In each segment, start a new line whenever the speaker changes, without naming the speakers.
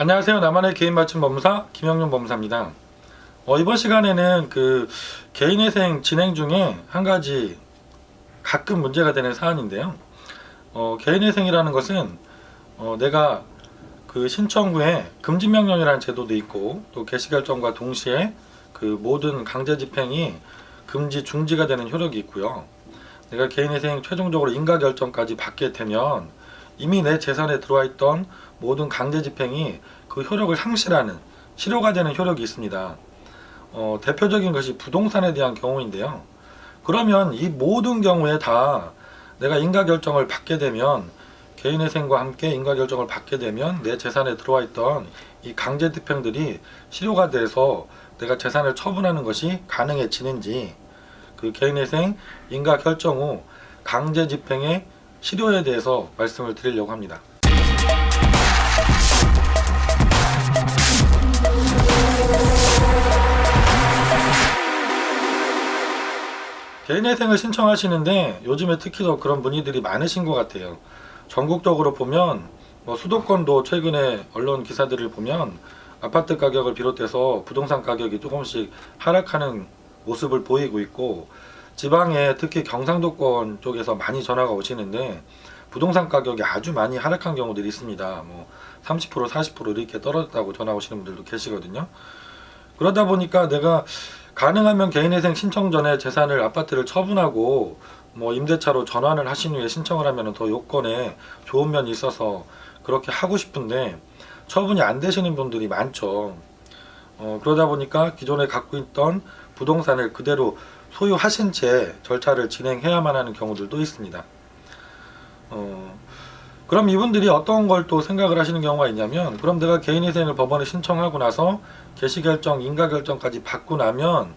안녕하세요. 나만의 개인 맞춤 법무사 김영윤 법무사입니다. 어, 이번 시간에는 그 개인회생 진행 중에 한 가지 가끔 문제가 되는 사안인데요. 어, 개인회생이라는 것은 어, 내가 그 신청 후에 금지 명령이라는 제도도 있고 또 개시 결정과 동시에 그 모든 강제 집행이 금지 중지가 되는 효력이 있고요. 내가 개인회생 최종적으로 인가 결정까지 받게 되면 이미 내 재산에 들어와 있던 모든 강제 집행이 그 효력을 상실하는 실효가 되는 효력이 있습니다. 어, 대표적인 것이 부동산에 대한 경우인데요. 그러면 이 모든 경우에 다 내가 인가 결정을 받게 되면 개인회생과 함께 인가 결정을 받게 되면 내 재산에 들어와 있던 이 강제 집행들이 실효가 돼서 내가 재산을 처분하는 것이 가능해지는지 그 개인회생 인가 결정 후 강제 집행의 실효에 대해서 말씀을 드리려고 합니다. 개인회생을 신청하시는데 요즘에 특히 더 그런 문의들이 많으신 것 같아요. 전국적으로 보면 뭐 수도권도 최근에 언론 기사들을 보면 아파트 가격을 비롯해서 부동산 가격이 조금씩 하락하는 모습을 보이고 있고 지방에 특히 경상도권 쪽에서 많이 전화가 오시는데 부동산 가격이 아주 많이 하락한 경우들이 있습니다. 뭐 30% 40% 이렇게 떨어졌다고 전화 오시는 분들도 계시거든요. 그러다 보니까 내가 가능하면 개인회생 신청 전에 재산을 아파트를 처분하고 뭐 임대차로 전환을 하신 후에 신청을 하면 더 요건에 좋은 면이 있어서 그렇게 하고 싶은데 처분이 안 되시는 분들이 많죠. 어, 그러다 보니까 기존에 갖고 있던 부동산을 그대로 소유하신 채 절차를 진행해야만 하는 경우들도 있습니다. 어, 그럼 이분들이 어떤 걸 또 생각을 하시는 경우가 있냐면 그럼 내가 개인회생을 법원에 신청하고 나서 개시결정, 인가결정까지 받고 나면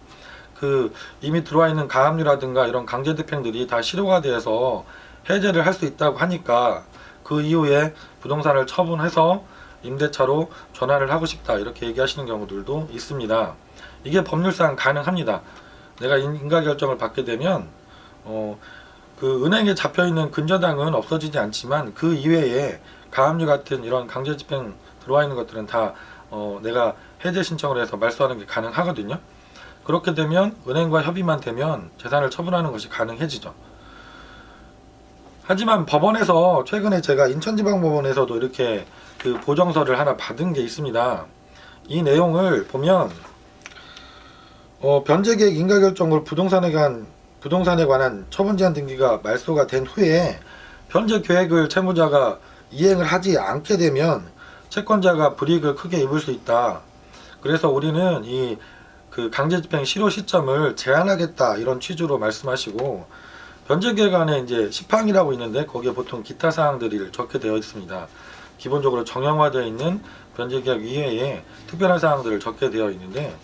그 이미 들어와 있는 가압류라든가 이런 강제집행들이 다 실효가 돼서 해제를 할 수 있다고 하니까 그 이후에 부동산을 처분해서 임대차로 전환을 하고 싶다 이렇게 얘기하시는 경우들도 있습니다. 이게 법률상 가능합니다. 내가 인- 인가결정을 받게 되면 어, 그 은행에 잡혀 있는 근저당은 없어지지 않지만 그 이외에 가압류 같은 이런 강제 집행 들어와 있는 것들은 다 어, 내가 해제 신청을 해서 말소하는 게 가능하거든요. 그렇게 되면 은행과 협의만 되면 재산을 처분하는 것이 가능해지죠. 하지만 법원에서 최근에 제가 인천지방법원에서도 이렇게 그 보정서를 하나 받은 게 있습니다. 이 내용을 보면 어, 변제계획 인가결정으로 부동산에 관한 부동산에 관한 처분 제한 등기가 말소가 된 후에 변제 계획을 채무자가 이행을 하지 않게 되면 채권자가 불이익을 크게 입을 수 있다. 그래서 우리는 이 그 강제집행 실효 시점을 제한하겠다 이런 취지로 말씀하시고 변제 계획 안에 이제 시팡이라고 있는데 거기에 보통 기타 사항들이 적게 되어 있습니다. 기본적으로 정형화되어 있는 변제 계획 이외에 특별한 사항들을 적게 되어 있는데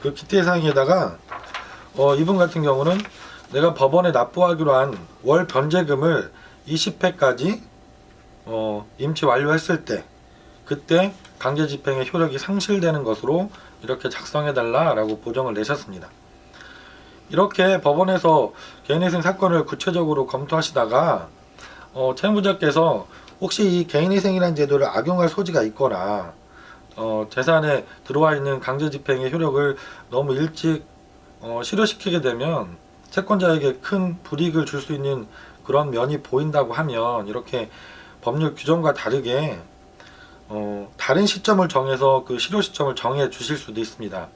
그 기타 사항에다가 어, 이분 같은 경우는 내가 법원에 납부하기로 한 월 변제금을 20회까지 어, 임치 완료했을 때 그때 강제 집행의 효력이 상실되는 것으로 이렇게 작성해 달라라고 보정을 내셨습니다. 이렇게 법원에서 개인회생 사건을 구체적으로 검토하시다가 어, 채무자께서 혹시 이 개인회생이라는 제도를 악용할 소지가 있거나 어, 재산에 들어와 있는 강제 집행의 효력을 너무 일찍 어, 실효시키게 되면 채권자에게 큰 불이익을 줄 수 있는 그런 면이 보인다고 하면 이렇게 법률 규정과 다르게 어, 다른 시점을 정해서 그 실효 시점을 정해 주실 수도 있습니다.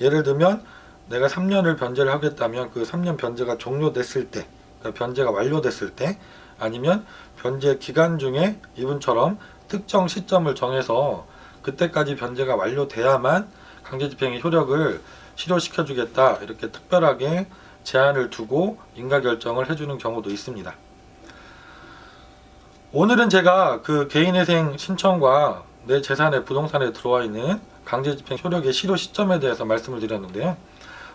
예를 들면 내가 3년을 변제를 하겠다면 그 3년 변제가 종료됐을 때, 그러니까 변제가 완료됐을 때, 아니면 변제 기간 중에 이분처럼 특정 시점을 정해서 그때까지 변제가 완료돼야만 강제집행의 효력을 실효시켜 주겠다 이렇게 특별하게 제한을 두고 인가 결정을 해주는 경우도 있습니다. 오늘은 제가 그 개인회생 신청과 내 재산의 부동산에 들어와 있는 강제집행 효력의 실효 시점에 대해서 말씀을 드렸는데요.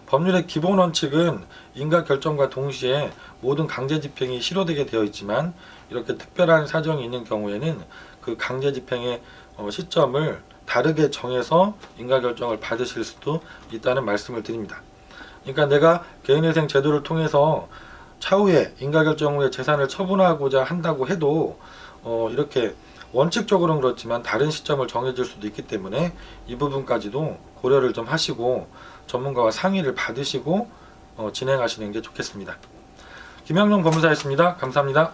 법률의 기본 원칙은 인가 결정과 동시에 모든 강제 집행이 실효되게 되어 있지만 이렇게 특별한 사정이 있는 경우에는 그 강제 집행의 어, 시점을 다르게 정해서 인가 결정을 받으실 수도 있다는 말씀을 드립니다. 그러니까 내가 개인회생 제도를 통해서 차후에 인가 결정 후에 재산을 처분하고자 한다고 해도 어, 이렇게 원칙적으로는 그렇지만 다른 시점을 정해질 수도 있기 때문에 이 부분까지도 고려를 좀 하시고 전문가와 상의를 받으시고 어, 진행하시는 게 좋겠습니다. 김영룡 법무사였습니다. 감사합니다.